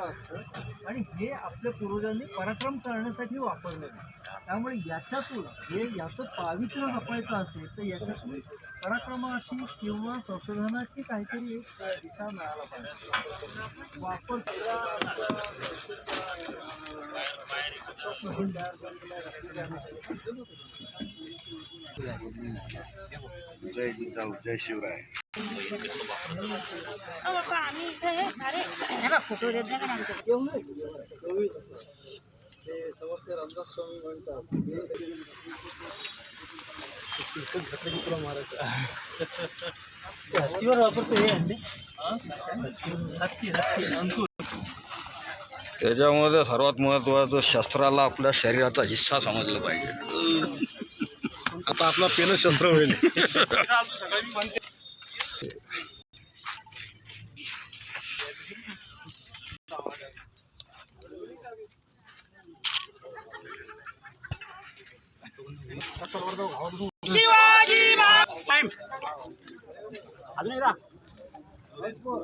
शस्त्र असतं आणि हे आपल्या पूर्वजांनी पराक्रम करण्यासाठी वापरलेलं आहे त्यामुळे याच्यातून हे याचं पावित्र्य जपायचं असेल तर याच्यातून पराक्रमाची किंवा संशोधनाची काहीतरी एक दिशा मिळायला पाहिजे. वापर जय जिजाऊ जय शिवराय. फोटो देत नाही का आमच्या येऊ नये चोवीस ते समजते रामदास स्वामी म्हणतात तुला मारायचं हत्तीवर वापरतो हे हल्ली हत्ती हत्ती अंकुर त्याच्यामध्ये सर्वात महत्वाचं शस्त्राला आपल्या शरीराचा हिस्सा समजलं पाहिजे. आता आपला पेन शस्त्र होईल.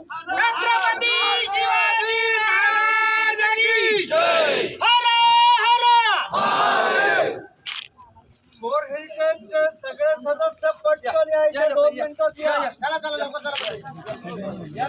छत्रपती शिवाजी महाराजांची हर हर! कोर हेरिटेजचे सगळे सदस्य पटकन यायचे दोन मिनिटात या चला चला लवकर चला.